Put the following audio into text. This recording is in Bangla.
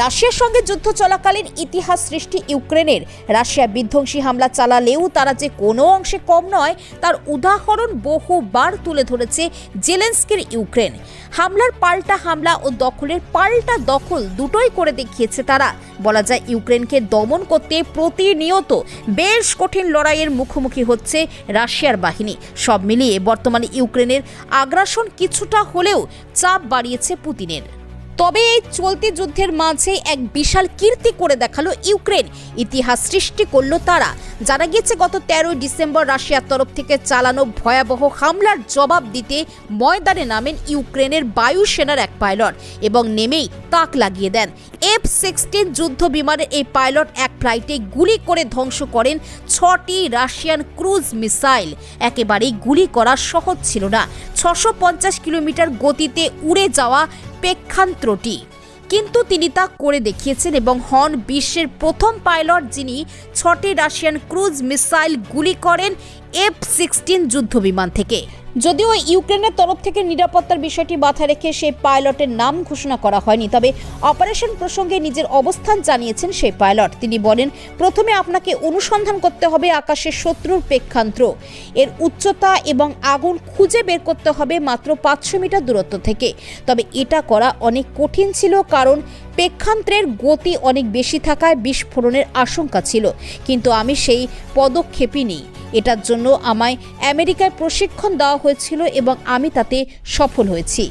রাশিয়ার সঙ্গে যুদ্ধ চলাকালীন ইতিহাস সৃষ্টি ইউক্রেনের। রাশিয়া বিধ্বংসী হামলা চালালেও তারা যে কোনো অংশে কম নয়, তার উদাহরণ বহুবার তুলে ধরেছে জেলেন্সকির ইউক্রেন। হামলার পাল্টা হামলা ও দখলের পাল্টা দখল দুটোই করে দেখিয়েছে তারা। বলা যায়, ইউক্রেনকে দমন করতে প্রতিনিয়ত বেশ কঠিন লড়াইয়ের মুখোমুখি হচ্ছে রাশিয়ার বাহিনী। সব মিলিয়ে বর্তমানে ইউক্রেনের আগ্রাসন কিছুটা হলেও চাপ বাড়িয়েছে পুতিনের। তবে এই চলতি যুদ্ধের মাঝে এক বিশাল কীর্তি করে দেখাল ইউক্রেন। ইতিহাস সৃষ্টি করল তারা। জানা গিয়েছে, গত তেরোই ডিসেম্বর রাশিয়ার তরফ থেকে চালানো ভয়াবহ হামলার জবাব দিতে ময়দানে নামেন ইউক্রেনের বায়ুসেনার এক পাইলট এবং নেমেই তাক লাগিয়ে দেন। এফ সিক্সটিন যুদ্ধ বিমানের এই পাইলট এক ফ্লাইটে গুলি করে ধ্বংস করেন ছটি রাশিয়ান ক্রুজ মিসাইল। একেবারেই গুলি করা সহজ ছিল না। ছশো কিলোমিটার গতিতে উড়ে যাওয়া পেক্ষান্ত্রটি কিন্তু তিনি তা করে দেখিয়েছেন এবং হন বিশ্বের প্রথম পাইলট যিনি ছটি রাশিয়ান ক্রুজ মিসাইল গুলি করেন এফ সিক্সটিন যুদ্ধবিমান থেকে। যদিও ইউক্রেনের তরফ থেকে নিরাপত্তার বিষয়টি মাথায় রেখে সেই পাইলটের নাম ঘোষণা করা হয়নি, তবে অপারেশন প্রসঙ্গে নিজের অবস্থান জানিয়েছেন সেই পাইলট। তিনি বলেন, প্রথমে আপনাকে অনুসন্ধান করতে হবে আকাশের শত্রুর প্রেক্ষান্ত্র। এর উচ্চতা এবং আগুন খুঁজে বের করতে হবে মাত্র পাঁচশো মিটার দূরত্ব থেকে। তবে এটা করা অনেক কঠিন ছিল কারণ প্রেক্ষান্ত্রের গতি অনেক বেশি থাকায় বিস্ফোরণের আশঙ্কা ছিল। কিন্তু আমি সেই পদক্ষেপই নিই। এটার জন্য আমায় আমেরিকায় প্রশিক্ষণ দেওয়া হয়েছিল এবং আমি তাতে সফল হয়েছি।